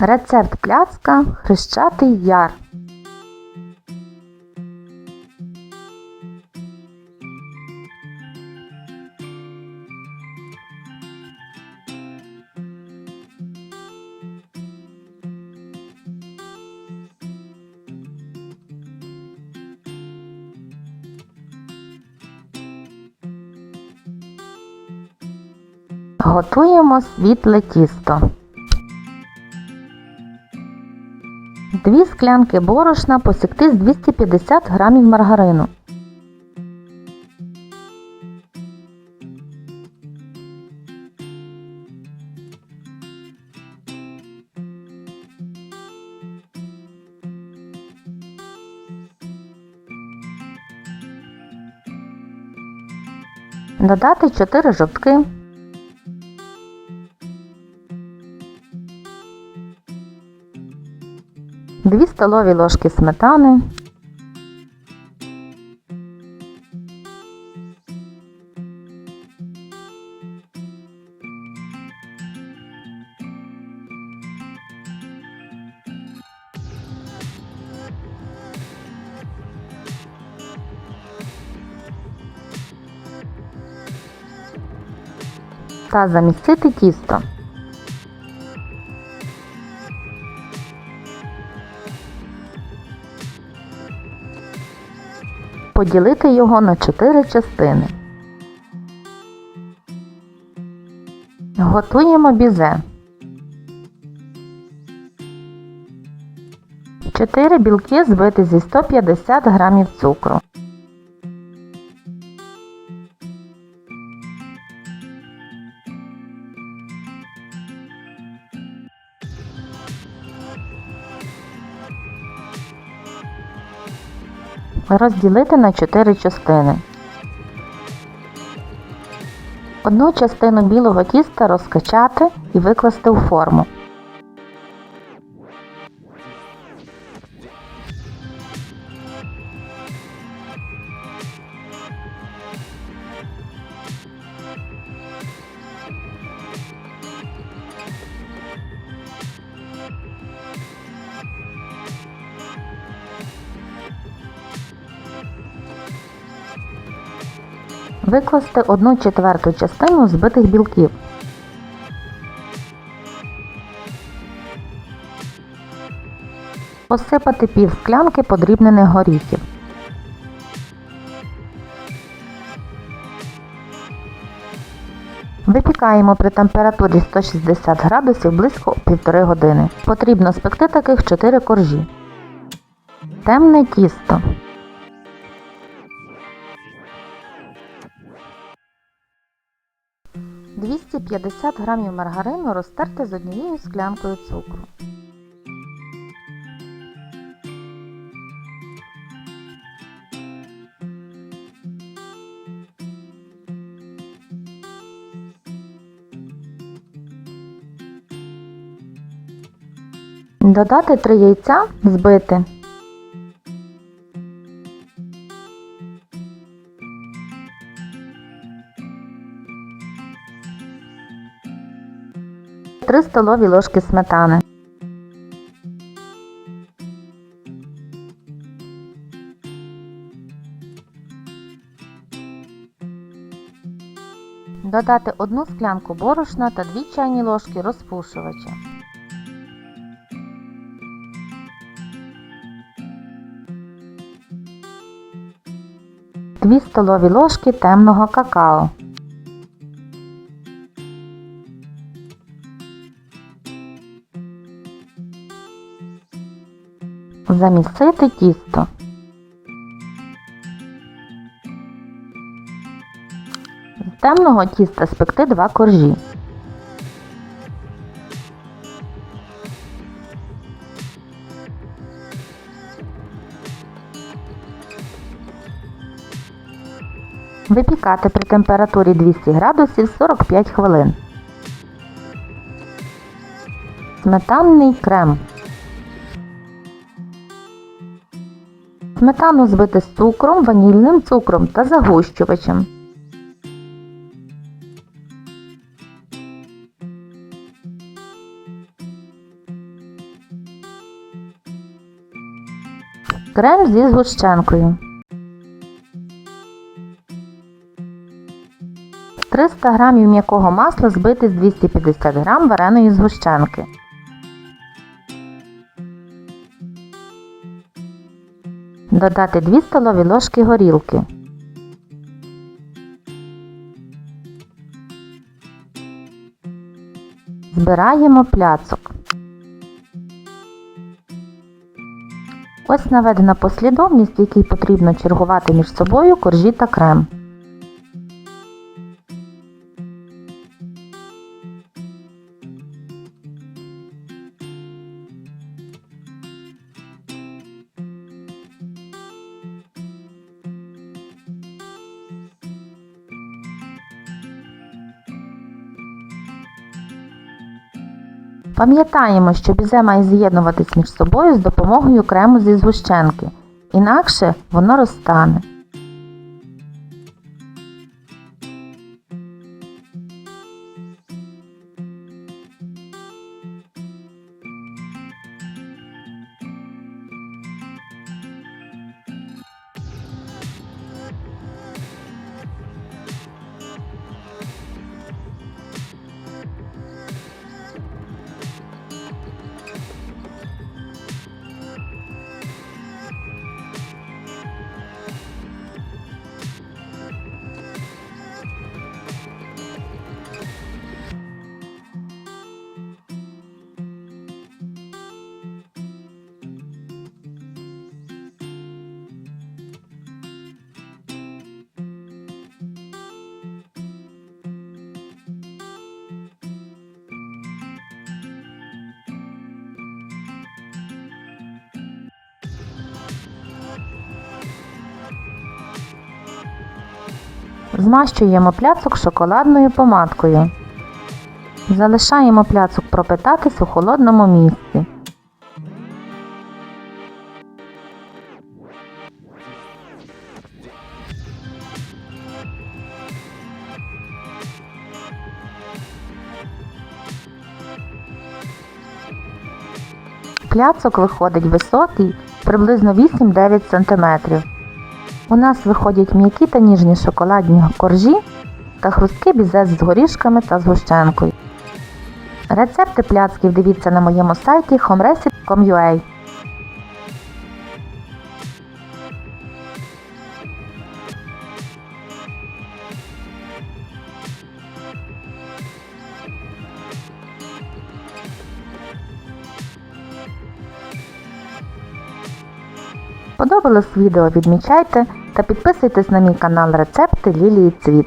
Рецепт пляцка Хрещатий яр. Готуємо світле тісто. Дві склянки борошна посікти з 250 г маргарину. Додати 4 жовтки. Дві столові ложки сметани, та замісити тісто. Поділити його на 4 частини. Готуємо бізе. 4 білки збити зі 150 г цукру. Розділити на 4 частини. Одну частину білого тіста розкачати і викласти у форму. Викласти 1 четверту частину збитих білків. Посипати пів склянки подрібнених горіхів. Випікаємо при температурі 160 градусів близько 1,5 години. Потрібно спекти таких 4 коржі. Темне тісто. – 250 грамів маргарину розтерти з однією склянкою цукру. Додати 3 яйця, збити. Три столові ложки сметани. Додати одну склянку борошна та 2 чайні ложки розпушувача. Дві столові ложки темного какао. Замісити тісто. З темного тіста спекти два коржі. Випікати при температурі 200 градусів 45 хвилин. Сметанний крем. Сметану збити з цукром, ванільним цукром та загущувачем. Крем зі згущенкою. 300 г м'якого масла збити з 250 г вареної згущенки. Додати 2 столові ложки горілки. Збираємо пляцок. Ось наведена послідовність, в якій потрібно чергувати між собою коржі та крем. Пам'ятаємо, що бізе має з'єднуватись між собою з допомогою крему зі згущенки, інакше воно розтане. Змащуємо пляцок шоколадною помадкою. Залишаємо пляцок пропитатись у холодному місці. Пляцок виходить високий, приблизно 8-9 см. У нас виходять м'які та ніжні шоколадні коржі та хрусткі бізе з горішками та згущенкою. Рецепти пляцків дивіться на моєму сайті homerecipe.com.ua Подобалось відео, відмічайте та підписуйтесь на мій канал Рецепти Лілії Цвіт.